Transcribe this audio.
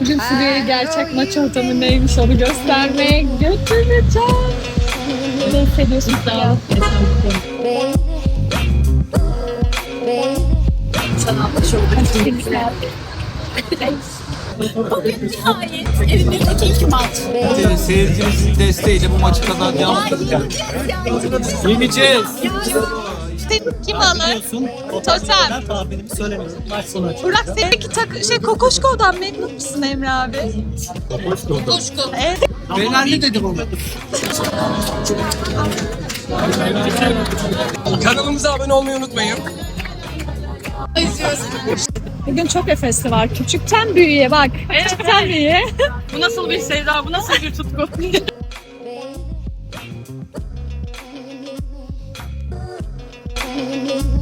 Bugün Suriye'ye gerçek maç ortamı neymiş onu göstermeye götüreceğim. Ne hissediyorsun ya? Sana şöyle Evimizdeki ilk maç. Ee, Seyircimizin desteğiyle bu maçı kazanacağımız Yeneceğiz. Kim alır? Totem. tahminimi söylemedim. Maç sonu açık. Burak seninki tak şey Kokoşko'dan memnun musun Emre abi? Coşku. Evet. Fenerli dedim onu. Kanalımıza abone olmayı unutmayın. Bugün çok Efes'li var. Küçükten büyüğe bak. Küçükten büyüğe. Bu nasıl bir sevda, bu nasıl bir tutku? feeling